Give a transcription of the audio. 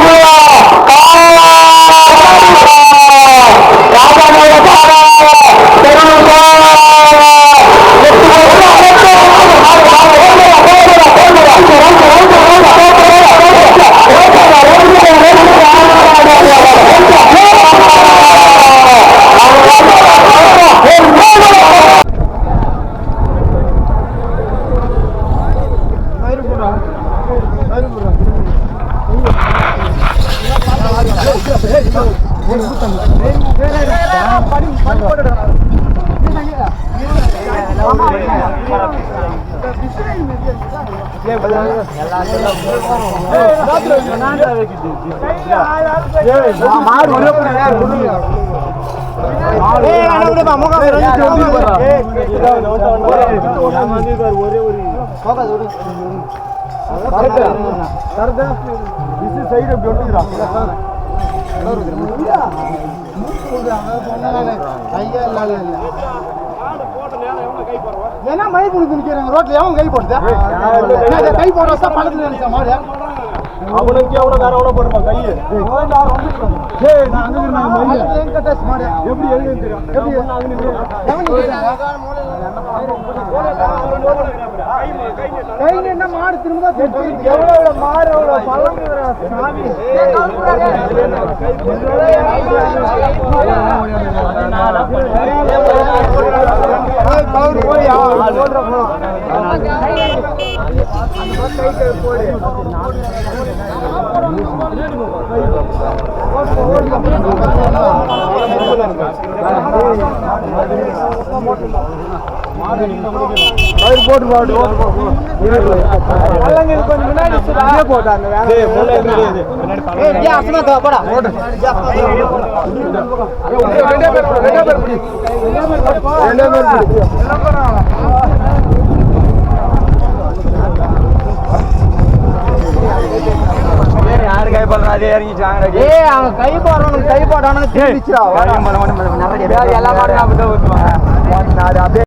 الله side ಬೆಟ್ಟಿದ್ರಾ ಅಯ್ಯ ಇಲ್ಲ ಇಲ್ಲ ஏன்னா மை புடிச்சு நிக்கிறாங்க ரோட்ல எவன் கை போடுதா கை போட வச்சா பக்கத்துல நினைச்ச மாடு அவனுக்கு எவ்வளோ வேற எவ்வளோ போடுமா கையை ஏய் நான் அங்க நான் மை வெங்கடேஷ் மாடு எப்படி எழுதி தெரியும் எப்படி எவன் நிக்கிறாங்க கை என்ன மாடு திரும்ப தான் எவ்வளோ மாடு எவ்வளோ பழம் சாமி போட்டு பாடு முன்னாடி போட்டாங்க யாரு கை போடுறா அதே இறங்கிச்சாங்க ஏய் அவன் கை போடுறவனுக்கு கை போடுறவனுக்கு திரும்பிச்சிரா எல்லாம் மாடு அப்படியே